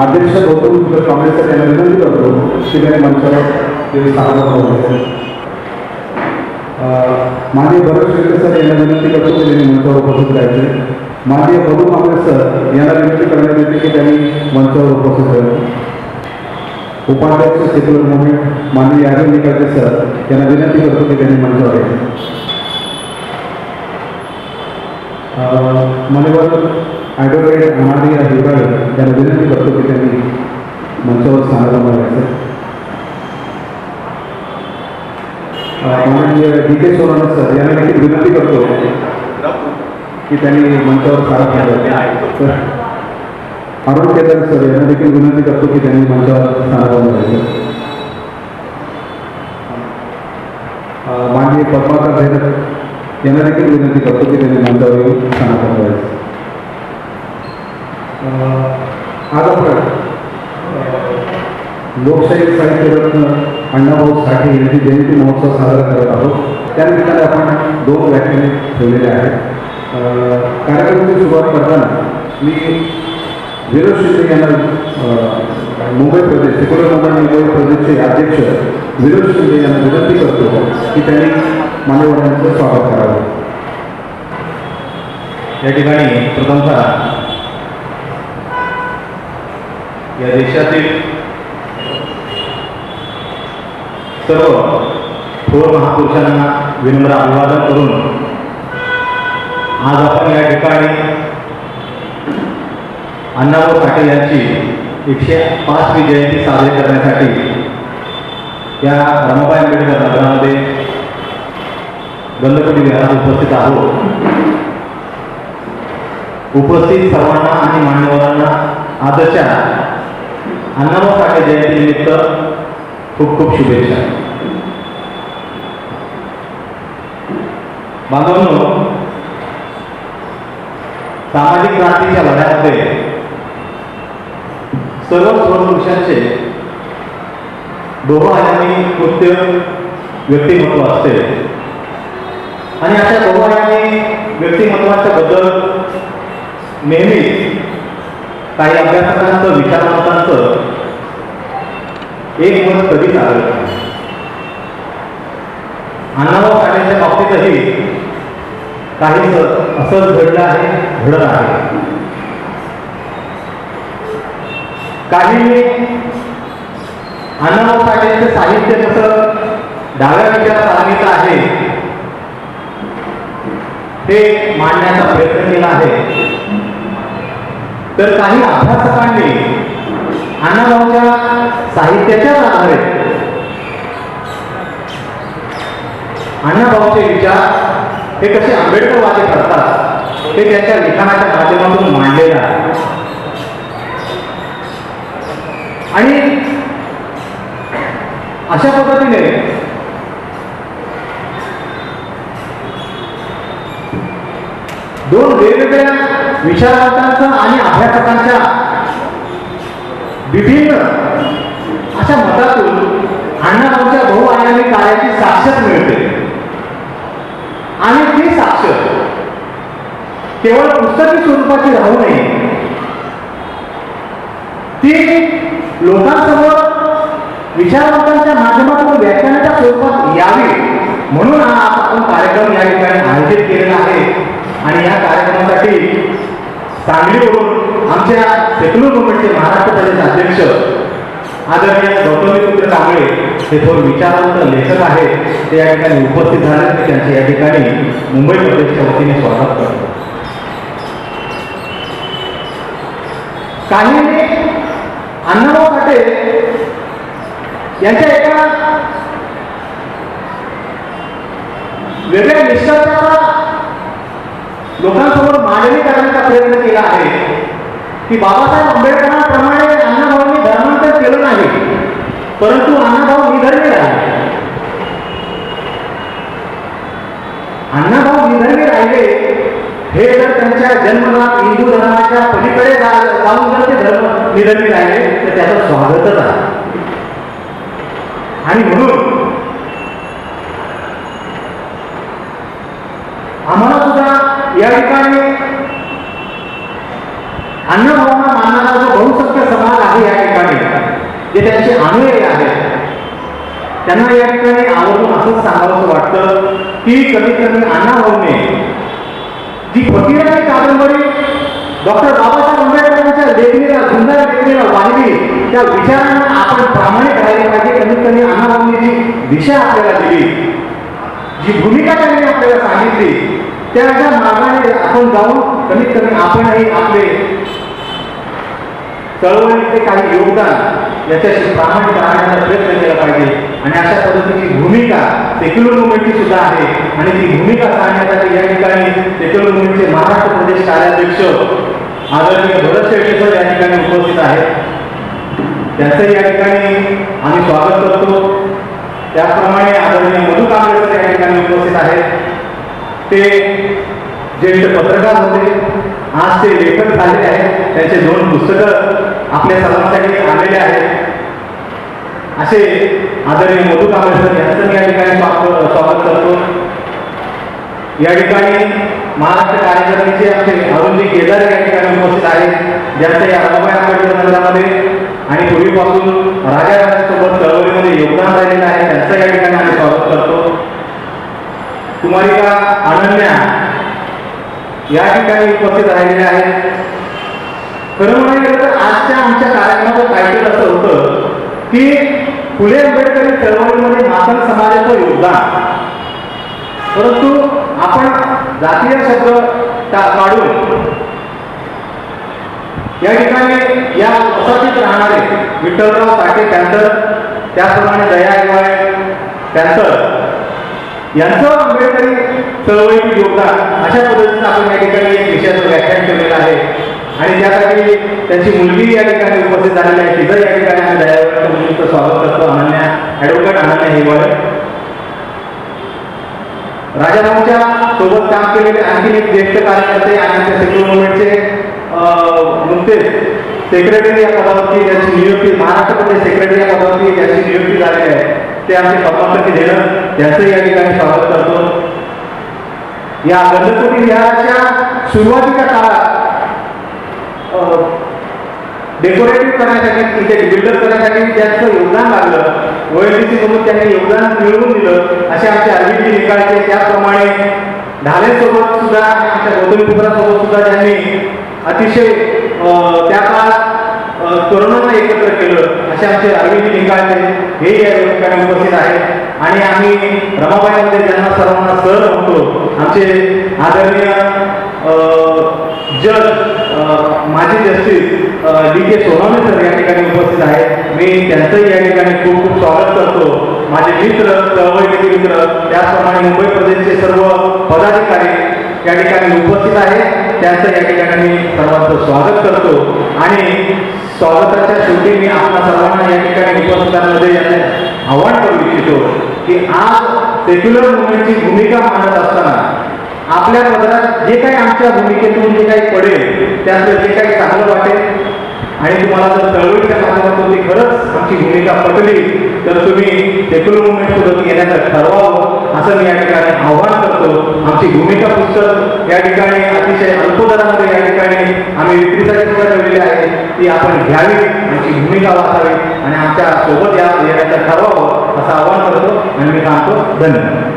अध्यक्ष गौतम तुझ्या काँग्रेसचा त्यांना विनंती करतो शिवाय मंचावर ते सांगा माननीय भरत शेट्टी सर यांना विनंती करतो की त्यांनी मंचावर उपस्थित राहायचे माननीय मधु काँग्रेस सर यांना विनंती करण्यात येते की त्यांनी मंचावर उपस्थित राहावे उपाध्यक्ष सेक्युलर मुवमेंट माननीय यादव निकालचे सर यांना विनंती करतो की त्यांनी मंचावर यायचे मान्यवर ॲडव्होकेट अनारिया हिवराळे त्यांना विनंती करतो की त्यांनी मंचावर सांगायला मागायचं माननीय डी के सोनवणे सर यांना देखील विनंती करतो की त्यांनी मंचावर सारा सांगायचं अरुण केदार सर यांना देखील विनंती करतो की त्यांनी मंचावर सांगायला मागायचं माननीय पद्माकर धैर्य यांना देखील विनंती करतो की त्यांनी मंचावर येऊन सांगत आज आपण लोकशाही साहित्यरत्न अण्णाभाऊ साठे यांची जयंती महोत्सव साजरा करत आहोत. त्यानिमित्ताने आपण दोन व्याख्याने ठेवलेले आहेत. कार्यक्रमाची सुरुवात करताना मी विरोध शिंदे यांना मुंबई प्रदेश सेक्युलर मुंबई मुंबई प्रदेशचे अध्यक्ष विनोद शिंदे यांना विनंती करतो की त्यांनी मान्यवरांचं स्वागत करावं. या ठिकाणी प्रथमतः या देशातील सर्व थोर महापुरुषांना विनम्र अभिवादन करून आज आपण या ठिकाणी अण्णाभाऊ पाटील यांची एकशे पाचवी जयंती साजरी करण्यासाठी या रमाबाई आंबेडकर नगरामध्ये गंधकुटी विहारात उपस्थित आहोत. उपस्थित सर्वांना आणि मान्यवरांना आजच्या अण्णाभाऊ साठे जयंतीनिमित्त खूप खूप शुभेच्छा. बांधवांनो सामाजिक क्रांतीच्या लढ्यामध्ये सर्व स्वपुरुषांचे दोघांनी कृत्य व्यक्तिमत्व असते. आणि अशा बहुआयामी व्यक्तिमत्वाच्या बद्दल नेहमीच काही अभ्यासकांचं विचारवंतांचं एक मत कधीच आलं अण्णाभाऊ साठेच्या बाबतीतही काही असंच घडलं आहे घडत आहे. काही अण्णाभाऊ साठेचं साहित्य कसं डाव्या विचारसरणीचं आहे ते मांडण्याचा प्रयत्न केला आहे. तर काही अभ्यासकांनी अण्णाभाऊच्या साहित्याच्या आधारे अण्णाभाऊचे विचार हे कसे आंबेडकरवादी करतात ते त्यांच्या लिखाणाच्या माध्यमातून मांडलेलं आहे. आणि अशा पद्धतीने दोन वेगवेगळ्या विचारवंतांचा आणि अभ्यासकांच्या विभिन्न अशा मतातून अण्णाभाऊच्या बहुआयामी कार्याची साक्षर मिळते. आणि ती साक्ष केवळ पुस्तकी स्वरूपाची राहू नये. ती लोकांसमोर विचारवंतांच्या माध्यमातून व्याख्यानाच्या स्वरूपात यावी म्हणून हा आपण कार्यक्रम या ठिकाणी आयोजित केलेला आहे. आणि या कार्यक्रमासाठी सांगलीवरून आमच्या सेक्युलर मुवमेंटचे महाराष्ट्र प्रदेश अध्यक्ष आदरणीय गौतमीपुत्र कांबळे हे थोर विचारवंत लेखक आहेत. ते या ठिकाणी उपस्थित झाले. मी त्यांचे या ठिकाणी मुंबई प्रदेशच्या वतीने स्वागत करतो. काही अण्णाभाऊ साठे यांच्या एका वेगळ्या निष्कर्षाचा लोकांसमोर मांडणी करण्याचा प्रयत्न केला आहे. की बाबासाहेब आंबेडकरांप्रमाणे अण्णाभाऊंनी धर्मांतर केलं नाही परंतु अण्णाभाऊ निधर्मीर आहे अण्णाभाऊ निधर्मी राहिले हे जर त्यांच्या जन्मनाथ हिंदू धर्माच्या पलीकडे जाऊन जर ते धर्म निधर्मी राहिले तर त्याचं स्वागतच आहे. आणि म्हणून आम्हाला या ठिकाणी अन्नभावना मानणारा जो बहुसंख्य समाज आहे आहे या ठिकाणी जे त्यांचे अनुयायी आहेत त्यांना या ठिकाणी आवर्जून असंच सांगावं वाटतं की कमीत कमी अण्णाभाऊने जी फकीराची कादंबरी डॉक्टर बाबासाहेब आंबेडकरांच्या लेखणीला सुंदर लेखणीला वाहिली त्या विचारांना आपण प्रामाणिक राहिले पाहिजे. कमीत कमी अण्णाभाऊंनी जी दिशा आपल्याला दिली जी भूमिका त्यांनी आपल्याला सांगितली त्याच्या मार्गाने आपण जाऊन कमीत कमी आपणही आपले चळवळीचे काही योगदान याच्याशी प्रामाणिक राहण्याचा प्रयत्न केला पाहिजे. आणि अशा पद्धतीची भूमिका सेक्युलर मुवमेंटची सुद्धा आहे. आणि ती भूमिका सांगण्यासाठी या ठिकाणी सेक्युलर मुवमेंटचे महाराष्ट्र प्रदेश कार्याध्यक्ष आदरणीय भरत शेट्टी सर या ठिकाणी उपस्थित आहेत. त्यांचं या ठिकाणी आम्ही स्वागत करतो. त्याचप्रमाणे आदरणीय मधु कांबळे सर या ठिकाणी उपस्थित आहेत. ते ज्येष्ठ पत्रकार होते आज ते लेखक झालेले आहेत. त्यांचे दोन पुस्तकं आपल्या सर्वांसाठी आलेले आहेत. असे आदरणीय मधु कांबळे यांचं या ठिकाणी स्वागत स्वागत करतो. या ठिकाणी महाराष्ट्र कार्यकारिणीचे आमचे अरुणजी केदार या ठिकाणी उपस्थित आहेत. ज्यांचं या रमाबाई आंबेडकर नगरामध्ये आणि पूर्वीपासून राजाराजांसोबत चळवळीमध्ये योगदान राहिलेलं आहे. त्यांचं या ठिकाणी आम्ही स्वागत करतो. कुमारिका अनन्या या ठिकाणी उपस्थित राहिलेल्या आहेत. खरं म्हणायला तर आजच्या आमच्या कार्यक्रमाचं टायटल असं होतं की फुले आंबेडकरी चळवळीमध्ये मातन समाजाचं योगदान. परंतु आपण जातीय शब्द काढून या ठिकाणी या वसाहतीत राहणारे विठ्ठलराव साठे कॅन्सर त्याचप्रमाणे दया हिवाळे कॅन्सर यांचं आंबेडकरी चळवळीतील योगदान अशा पद्धतीनं आपण या ठिकाणी एक विषयाचं व्याख्यान केलेलं आहे. आणि त्यासाठी त्यांची मुलगी या ठिकाणी उपस्थित झालेली आहे. तिथं या ठिकाणी आम्ही दयावरच्या मुलीचं स्वागत करतो. अनन्या ॲडव्होकेट अनन्या हिवाळे. राजारामच्या सोबत काम केलेले आणखी एक ज्येष्ठ कार्यकर्ते आणि आमच्या सेक्युलर मुवमेंटचे नुकतेच सेक्रेटरी या पदावरती ज्यांची नियुक्ती महाराष्ट्रामध्ये सेक्रेटरी या पदावरती ज्यांची नियुक्ती झालेली आहे. ते आमचे पद्मावती देणं त्यांचंही या ठिकाणी स्वागत करतो. या गणपती विहाराच्या सुरुवातीच्या काळात डेकोरेटिव्ह करण्यासाठी इथे बिल्डर करण्यासाठी त्यांचं योगदान लागलं. ओएलडीसी सोबत त्यांनी योगदान मिळवून दिलं असे आमचे अरविंदजी निकाळचे त्याप्रमाणे ढालेसोबत सुद्धा आमच्या गौतमी पुत्रासोबत सुद्धा त्यांनी अतिशय त्या काळात तरुणांना एकत्र केलं. असे आमचे अरविंद निकाळचे हे या ठिकाणी उपस्थित आहेत. आणि आम्ही रमाबाईमध्ये ज्यांना सर्वांना सर म्हणतो. आमचे आदरणीय जज माजी justice D K Sonawane sir या ठिकाणी उपस्थित आहेत. मी त्यांचंही या ठिकाणी खूप खूप स्वागत करतो. माझे मित्र चळवळीचे मित्र त्याचप्रमाणे मुंबई प्रदेशचे सर्व पदाधिकारी या ठिकाणी उपस्थित आहेत. त्यांचं या ठिकाणी मी सर्वांचं स्वागत करतो. आणि स्वागताच्या शेवटी मी आपल्या सर्वांना या ठिकाणी उपस्थितांमध्ये याचे आव्हान करू इच्छितो की आज सेक्युलर मुवमेंटची भूमिका मांडत असताना आपल्या पदरात जे काही आमच्या भूमिकेतून जे काही पडेल त्यातलं जे काही चांगलं वाटेल आणि तुम्हाला जर चळवळीच्या माध्यमातून ती खरंच आमची भूमिका पटली तर तुम्ही सेक्युलर मुवमेंट सोबत येण्याचं ठरवावं असं मी या ठिकाणी आव्हान करतो आमची भूमिका पुस्तक या ठिकाणी अतिशय अल्प दरामध्ये या ठिकाणी आम्ही विक्रीसाठी सुद्धा ठेवलेली आहे. ती आपण घ्यावी आमची भूमिका वाचावी आणि आमच्यासोबत या येण्याचं ठरवावं असं आवाहन करतो आणि मी सांगतो धन्यवाद.